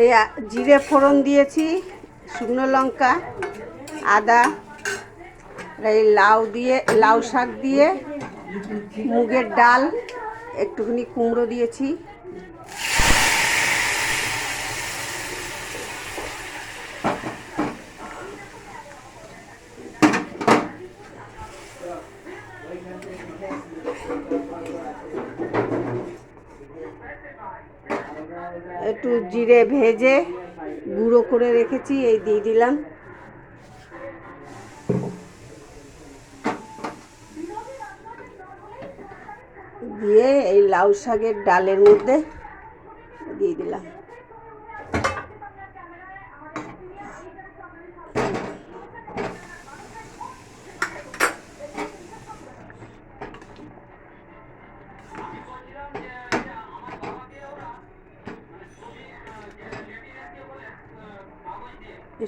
এই জিরে ফোড়ন দিয়েছি, শুকনো লঙ্কা, আদা এই লাউ দিয়ে, লাউ শাক দিয়ে, মুগের ডাল, একটুখানি কুমড়ো দিয়েছি। একটু জিরে ভেজে গুঁড়ো করে রেখেছি, এই দিয়ে দিলাম। দিয়ে এই লাউ শাকের ডালের মধ্যে দিয়ে দিলাম।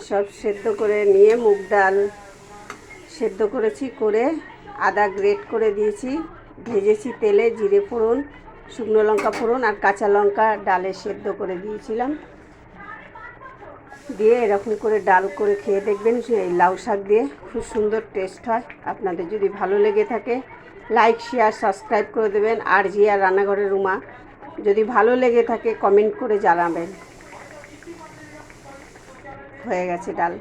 সব সেদ্ধ করে নিয়ে মুগ ডাল সেদ্ধ করেছি, করে আদা গ্রেট করে দিয়েছি, ভেজেছি তেলে জিরে ফোড়ন, শুকনো লঙ্কা ফোড়ন আর কাঁচা লঙ্কা ডালে সেদ্ধ করে দিয়েছিলাম। দিয়ে এরকম করে ডাল করে খেয়ে দেখবেন এই লাউ শাক দিয়ে খুব সুন্দর টেস্ট হয়। আপনাদের যদি ভালো লেগে থাকে, লাইক, শেয়ার, সাবস্ক্রাইব করে দেবেন। আর জি আর রান্নাঘরের রুমা যদি ভালো লেগে থাকে, কমেন্ট করে জানাবেন। হয়ে গেছে ডাল।